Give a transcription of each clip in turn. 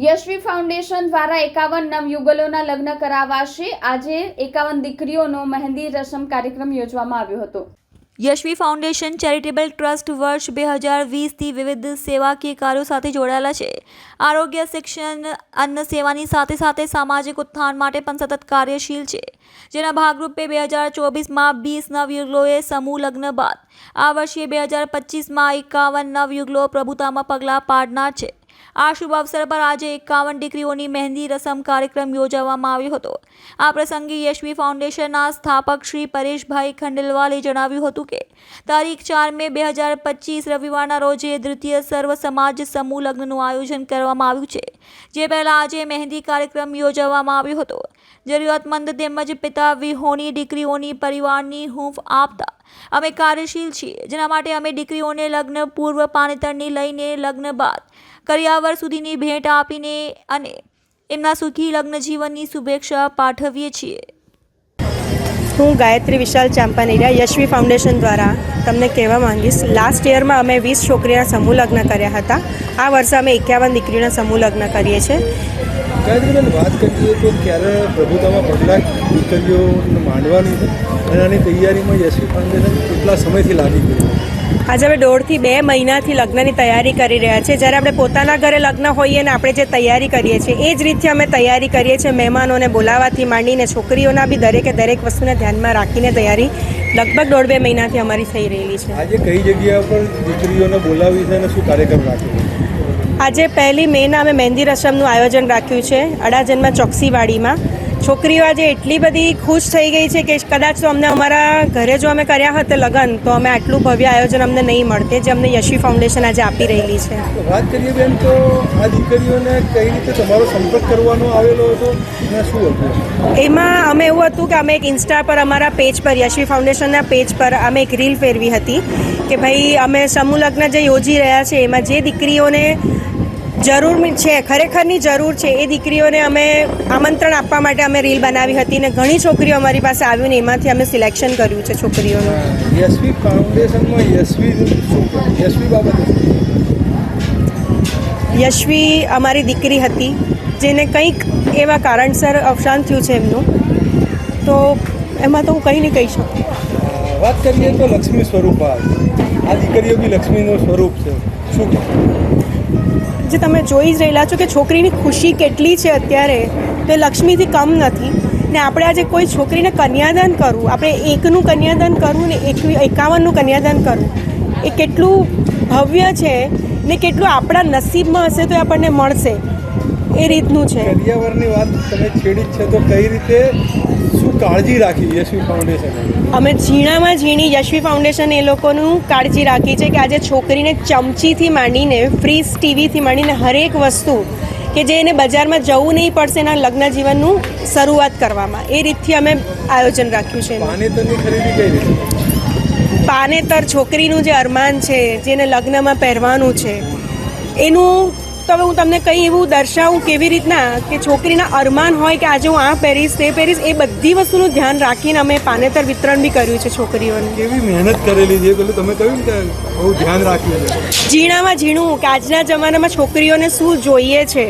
Yashvi foundation દ્વારા એકાવન નવયુગલોના લગ્ન કરાવાશે. આજે એકાવન દીકરીઓનો મહેંદી રસમ કાર્યક્રમ યોજવામાં આવ્યો હતો. યશવી ફાઉન્ડેશન ચેરિટેબલ ટ્રસ્ટ વર્ષ બે હજાર વીસથી વિવિધ સેવાકીય કાર્યો સાથે જોડાયેલા છે. આરોગ્ય શિક્ષણ, અન્ન સેવાની સાથે સાથે સામાજિક ઉત્થાન માટે પણ સતત કાર્યશીલ છે. જેના ભાગરૂપે બે હજાર ચોવીસમાં બીસ નવયુગલોએ સમૂહ લગ્ન બાદ. આ વર્ષે બે હજાર પચીસમાં એકાવન નવયુગલો પ્રભુતામાં પગલાં પાડનાર છે. આ શુભ અવસર પર આજે એકાવન દીકરીઓની મહેંદી રસમ કાર્યક્રમ યોજવામાં આવ્યો હતો. આ પ્રસંગે યશવી ફાઉન્ડેશનના સ્થાપક શ્રી પરેશભાઈ ખંડેલવાલે જણાવ્યું હતું કે, તારીખ ચાર મે બે હજાર પચીસ રવિવારના રોજે દ્વિતીય સર્વ સમાજ સમૂહ લગ્નનું આયોજન કરવામાં આવ્યું છે, જે પહેલાં આજે મહેંદી કાર્યક્રમ યોજવામાં આવ્યો હતો. જરૂરિયાતમંદ તેમજ પિતા વિહોણી દીકરીઓની પરિવારની હૂંફ આપતા, અમે કાર્યશીલ છીએ, જેના માટે અમે દીકરીઓને લગ્ન પૂર્વ પાનેતરની લઈને લગ્ન બાદ કરિયાવર સુધીની ભેટ આપીને અને એમના સુખી લગ્ન જીવનની શુભેચ્છા પાઠવીએ છીએ. હું ગાયત્રી વિશાલ ચાંપાનેરિયા યશવી ફાઉન્ડેશન દ્વારા તમને કહેવા માંગીશ લાસ્ટ યરમાં અમે વીસ છોકરીના સમૂહ લગ્ન કર્યા હતા. આ વર્ષે અમે એકાવન દીકરીના સમૂહ લગ્ન કરીએ છીએ. ગાયત્રીબેન વાત કરીએ તો ક્યારે પ્રભુતામાં પગલાં દીકરીઓ માંડવાની છે? અને આની તૈયારીમાં યશવી ફાઉન્ડેશન કેટલા સમયથી લાગી ગયું? આજે અમે દોઢથી બે મહિનાથી લગ્નની તૈયારી કરી રહ્યા છીએ. જ્યારે આપણે પોતાના ઘરે લગ્ન હોઈએ ને આપણે જે તૈયારી કરીએ છીએ એ જ રીતે અમે તૈયારી કરીએ છીએ મહેમાનોને બોલાવવાથી માંડીને છોકરીઓના બી દરેકે દરેક વસ્તુને ધ્યાનમાં રાખીને તૈયારી લગભગ દોઢ બે મહિનાથી અમારી થઈ રહેલી છે. આજે કઈ જગ્યા પર દીકરીઓને બોલાવી છે અને શું કાર્યક્રમ રાખ્યો આજે પહેલી મેના અમે મહેંદી રસમનું આયોજન રાખ્યું છે અડાજનમાં ચોકસીવાડીમાં. છોકરીઓ આજે એટલી બધી ખુશ થઈ ગઈ છે કે કદાચ તો અમને અમારા ઘરે જો અમે કર્યા હતા લગ્ન તો અમે આટલું ભવ્ય આયોજન અમને નહીં મળતે જે અમને યશી ફાઉન્ડેશન આજે આપી રહેલી છે. વાત કરીએ બેન તો આ દીકરીઓને કઈ રીતે તમારો સંપર્ક કરવાનો આવેલો હતો શું હતું? એમાં અમે એવું હતું કે અમે એક ઇન્સ્ટા પર અમારા પેજ પર યશવી ફાઉન્ડેશનના પેજ પર અમે એક રીલ ફેરવી હતી કે ભાઈ અમે સમૂહ લગ્ન જે યોજી રહ્યા છે એમાં જે દીકરીઓને જરૂર છે ખરેખરની જરૂર છે. એ દીકરીઓને અમે આમંત્રણ આપવા માટે અમે રીલ બનાવી હતી ને ઘણી છોકરીઓ અમારી પાસે આવ્યું ને એમાંથી અમે સિલેક્શન કર્યું છે છોકરીઓનું. યશવી ફાઉન્ડેશનમાં યશવી યશવી બાબતે યશવી અમારી દીકરી હતી જેને કંઈક એવા કારણસર અવસાન થયું છે એમનું. તો એમાં તો હું કંઈ નહીં કહી શકું. વાત કરીએ તો લક્ષ્મી સ્વરૂપ. આ દીકરીઓ બી લક્ષ્મીનું સ્વરૂપ છે. શું જે તમે જોઈ જ રહેલા છો કે છોકરીની ખુશી કેટલી છે અત્યારે, તે લક્ષ્મીથી કમ નથી. ને આપણે આજે કોઈ છોકરીને કન્યાદાન કરવું, આપણે એકનું કન્યાદાન કરવું ને એક એકાવનનું કન્યાદાન કરવું, એ કેટલું ભવ્ય છે ને કેટલું આપણા નસીબમાં હશે તો એ આપણને મળશે. એ રીતનું છે. કરિયાવરની વાત તમે છેડી છે તો કઈ રીતે શું કાળજી રાખી યશવી ફાઉન્ડેશન? અમે ઝીણામાં ઝીણી યશવી ફાઉન્ડેશન એ લોકોનું કાળજી રાખી છે કે આજે છોકરીને ચમચીથી માંડીને ફ્રીઝ ટીવીથી માંડીને હરેક વસ્તુ કે જે એને બજારમાં જવું નહીં પડશે એના લગ્ન જીવનનું શરૂઆત કરવામાં. એ રીતથી અમે આયોજન રાખ્યું છે પાનેતરની ખરીદી કઈ રીતે? પાનેતર છોકરીનું જે અરમાન છે જેને લગ્નમાં પહેરવાનું છે એનું તો હવે હું તમને કંઈ એવું દર્શાવું કેવી રીતના કે છોકરીના અરમાન હોય કે આજે હું આ પહેરીશ તે પહેરીશ એ બધી વસ્તુનું ધ્યાન રાખીને અમે પાનેતર વિતરણ બી કર્યું છે છોકરીઓને. કેવી મહેનત કરેલી છે પેલું તમે કહ્યું કે બહુ ધ્યાન રાખ્યું છે? ઝીણામાં ઝીણું કે આજના જમાનામાં છોકરીઓને શું જોઈએ છે?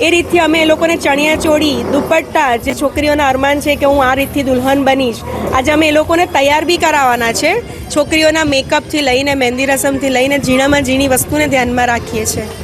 એ રીતથી અમે એ લોકોને ચણિયા ચોળી દુપટ્ટા જે છોકરીઓના અરમાન છે કે હું આ રીતથી દુલ્હન બનીશ આજે અમે એ લોકોને તૈયાર બી કરાવવાના છે છોકરીઓના મેકઅપથી લઈને મહેંદી રસમથી લઈને ઝીણામાં ઝીણી વસ્તુને ધ્યાનમાં રાખીએ છીએ.